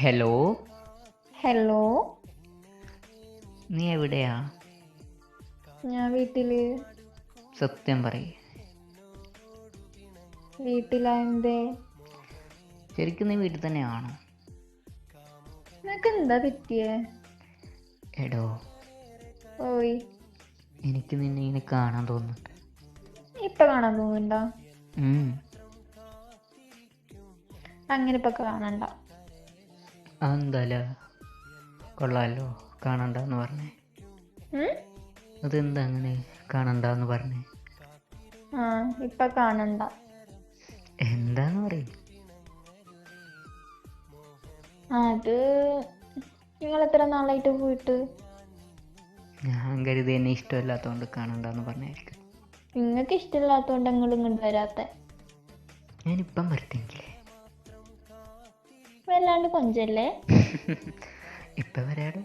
Hello hello നീ എവിടെയാ? ഞാൻ വീട്ടിൽ. സത്യം പറയ്. വീട്ടിലാ എന്തേ? ശരിക്കും നീ വീട്ടിൽ തന്നെയാണോ? നിനക്ക് എന്താ പറ്റിയേ? എടോ. ഓയ്. എനിക്ക് നിന്നെ ഇങ്ങനെ കാണാൻ തോന്നുന്നുണ്ട് ഇപ്പൊ കാണാൻ തോന്നുന്നുണ്ടോ? ഉം. അങ്ങനെ ഇപ്പൊ കാണണ്ട. അതെന്താല കൊള്ളാലോ കാണണ്ടെന്ന് പറഞ്ഞേ? അതെന്താ അങ്ങനെ കാണണ്ടെന്ന് പറഞ്ഞേ? ആ ഇപ്പൊ കാണണ്ട. എന്താന്ന് പറയും? അത് നിങ്ങൾ എത്ര നാളായിട്ട് പോയിട്ട്? ഞാൻ കരുതി എന്നെ ഇഷ്ടമല്ലാത്തതുകൊണ്ട് കാണണ്ടെന്ന് പറഞ്ഞായിരിക്കും. നിങ്ങൾക്ക് ഇഷ്ടമില്ലാത്തോണ്ട് നിങ്ങൾ ഇങ്ങോട്ട് വരാത്ത? ഞാനിപ്പം വരട്ടെങ്കിലേ. വല്ലാണ്ട് കൊഞ്ചല്ലേ? ഇപ്പൊ വരാട്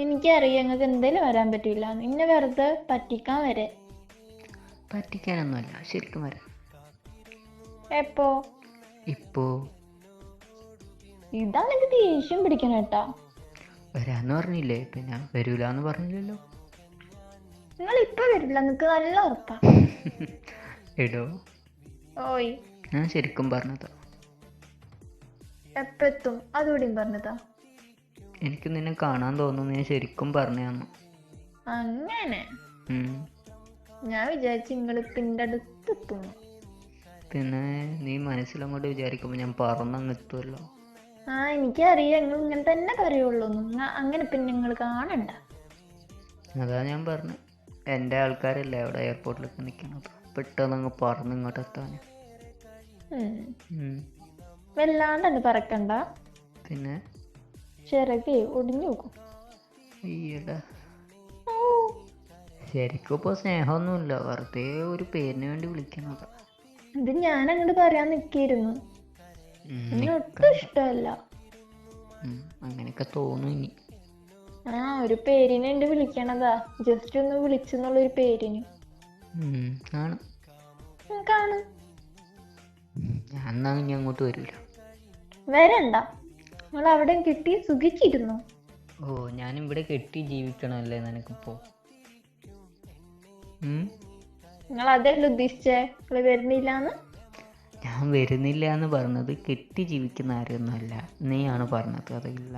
എനിക്കറിയാം നിങ്ങൾക്ക് എന്തേലും വരാൻ പറ്റില്ല നിന്നെ വെറുതെ പറ്റിക്കാൻ വരെ. പറ്റിക്കാനൊന്നുമല്ല. ശരിക്കും വരാം. എപ്പോ? ഇപ്പോ. ഇതാണ് എനിക്ക് ദേഷ്യം പിടിക്കണം കേട്ടാ. വരാന്ന് പറഞ്ഞില്ലേ. പിന്നെ വരൂലെന്ന് പറഞ്ഞില്ലല്ലോ. നിങ്ങൾ ഇപ്പൊ വരില്ല. നിങ്ങൾക്ക് നല്ല ഉറപ്പാ. എടോ. ഓയ്. ഞാൻ ശരിക്കും പറഞ്ഞതാ. എപ്പോ എത്തും അതുകൂടിയും പറഞ്ഞതാ. എനിക്ക് നിന്നെ കാണാൻ തോന്നുന്നു ഞാൻ ശരിക്കും പറഞ്ഞു തന്നു അങ്ങനെ ഞാൻ വിചാരിച്ചു നിങ്ങൾ പിന്റെ എന്റെ അടുത്ത് എത്തുന്നു പിന്നെ നീ മനസ്സിലങ്ങോട്ട് വിചാരിക്കുമ്പോ ഞാൻ പറന്നങ്ങ് എത്തുമല്ലോ ആ എനിക്കറിയാം നിങ്ങൾ ഇങ്ങനെ തന്നെ പറയുള്ളൂ. അങ്ങനെ പിന്നെ നിങ്ങൾ കാണണ്ട. അതാ ഞാൻ പറഞ്ഞു. എന്റെ ആൾക്കാരല്ലേ അവിടെ എയർപോർട്ടിലൊക്കെ നിൽക്കുന്നത് പെട്ടെന്ന് അങ്ങ് പറന്ന് ഇങ്ങോട്ട് എത്താൻ. വല്ലാണ്ട് പറക്കണ്ട. പിന്നെ? ചിറകെ ഒടിഞ്ഞു നോക്കും അയ്യടാ. ശരിക്കും ഇപ്പോൾ സ്നേഹമൊന്നുമില്ല. വെറുതെ ഒരു പേരിന് വേണ്ടി വിളിക്കണതാ. ഇത് ഞാൻ അങ്ങോട്ട് പറയാൻ നിക്കിയിരുന്നു. ഒട്ടും ഇഷ്ടമല്ല. അങ്ങനെയൊക്കെ തോന്നും ഇനി. ആ ഒരു പേരിനെ ഉണ്ട് വിളിക്കണതാ. ജസ്റ്റ് ഒന്ന് വിളിച്ചെന്നുള്ള ഒരു പേരിന് ആണ് കാണും. ഞാൻ എന്നാ ഇനി അങ്ങോട്ട് വരൂല. വരണ്ട. നിങ്ങൾ അവിടെ കിട്ടി സുഖിച്ചിരുന്നു. ഓ ഞാൻ ഇവിടെ കെട്ടി ജീവിക്കണല്ലേ നിനക്കിപ്പോ? നിങ്ങൾ അതല്ല ഉദ്ദേശിച്ചേ? നിങ്ങൾ വരുന്നില്ലാന്ന്? ഞാൻ വരുന്നില്ല എന്ന് പറഞ്ഞത് കെട്ടി ജീവിക്കുന്ന ആരെയൊന്നുമല്ല നീയാണ് പറഞ്ഞത് അതില്ല.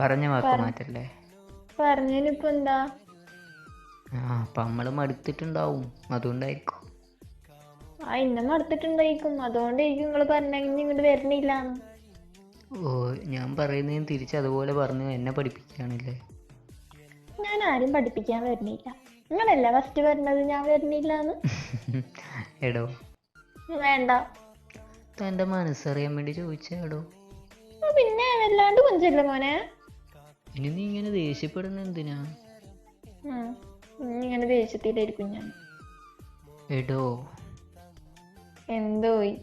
പറഞ്ഞ വാക്ക് മാറ്റല്ലേ? പറഞ്ഞതിനിപ്പോ എന്താ? ആ അപ്പൊ നമ്മൾ മടുത്തിട്ടുണ്ടാവും. അതുകൊണ്ടായിരിക്കും. ആ ഇന്നെ മടുത്തിട്ടുണ്ടായിരിക്കും. അതുകൊണ്ടായിരിക്കും നിങ്ങൾ പറഞ്ഞെങ്കിൽ ഇങ്ങോട്ട് വരണില്ല. ഓ ഞാൻ പറയുന്നതിന് തിരിച്ച് അതുപോലെ പറഞ്ഞു. എന്നെ പഠിപ്പിക്കുകയാണല്ലേ? ഞാൻ ആരും പഠിപ്പിക്കാൻ വരുന്നില്ല നിങ്ങളല്ല ഫസ്റ്റ് പറഞ്ഞത് ഞാൻ വരുന്നില്ലാന്ന് എടോ. വേണ്ട. തന്റെ മനസ്സറിയാൻ വേണ്ടി ചോദിച്ചേടോ ആ, പിന്നെ വല്ലാണ്ട് കൊഞ്ചല്ലേ മോനെ? ഇനി നീ ഇങ്ങനെ ദേഷ്യപ്പെടുന്ന എന്തിനാ? ഇങ്ങനെ ദേഷ്യത്തിലായിരിക്കും ഞാൻ. എടോ. എന്തോയി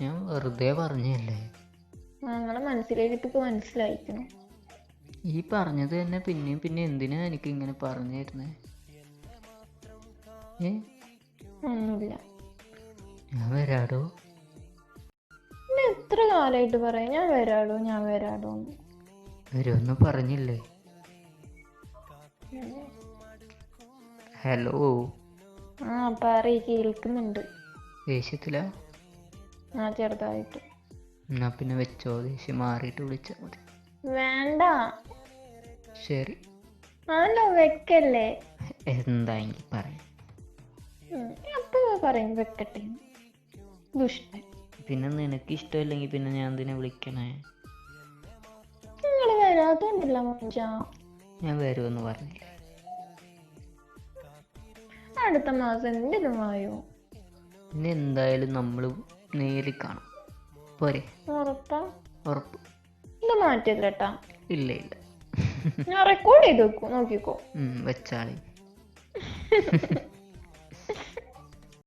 ഞാൻ വെറുതെ പറഞ്ഞല്ലേ ഞങ്ങളെ മനസ്സിലേക്ക് ഇപ്പൊ മനസ്സിലായിക്കണം. ഈ പറഞ്ഞത് തന്നെ പിന്നെയും പിന്നെ എന്തിനാ എനിക്ക് ഇങ്ങനെ പറഞ്ഞു തരുന്നേ ഏ? ഒന്നുമില്ല. ഞാൻ വരാടോ? പിന്നെ എത്ര കാലായിട്ട് പറയാം? ഞാൻ വരാടോ ഞാൻ വരാടോ എന്ന്. വരുമെന്ന് പറഞ്ഞില്ലേ? ഹലോ? ആ പറ കേൾക്കുന്നുണ്ട്. ദേഷ്യത്തിലാ? ആ ചെറുതായിട്ട്. എന്നാ പിന്നെ വെച്ചോ ദേഷ്യം മാറിയിട്ട് വിളിച്ചാൽ മതി. വേണ്ട. ശരി. ആണല്ലോ വെക്കല്ലേ? എന്താ എങ്കിൽ പറയാം. അപ്പൊ പറയും വെക്കട്ടെ. ദുഷ്ടൻ. പിന്നെ നിനക്ക് ഇഷ്ടമില്ലെങ്കിൽ പിന്നെ ഞാൻ എന്തിനാ വിളിക്കണേ? നിങ്ങൾ വരാത്തോണ്ടല്ല മഞ്ച ഞാൻ വരുമെന്ന് പറഞ്ഞില്ലേ? അടുത്ത മാസം എന്തെങ്കിലും ആയോ? പിന്നെ എന്തായാലും നമ്മൾ നേരിൽ കാണും. പോരെ? ഉറപ്പാ? കേട്ടാ ഇല്ല ഇല്ല ഞാൻ റെക്കോർഡ് ചെയ്ത് നോക്കിക്കോ. വെച്ചാളി.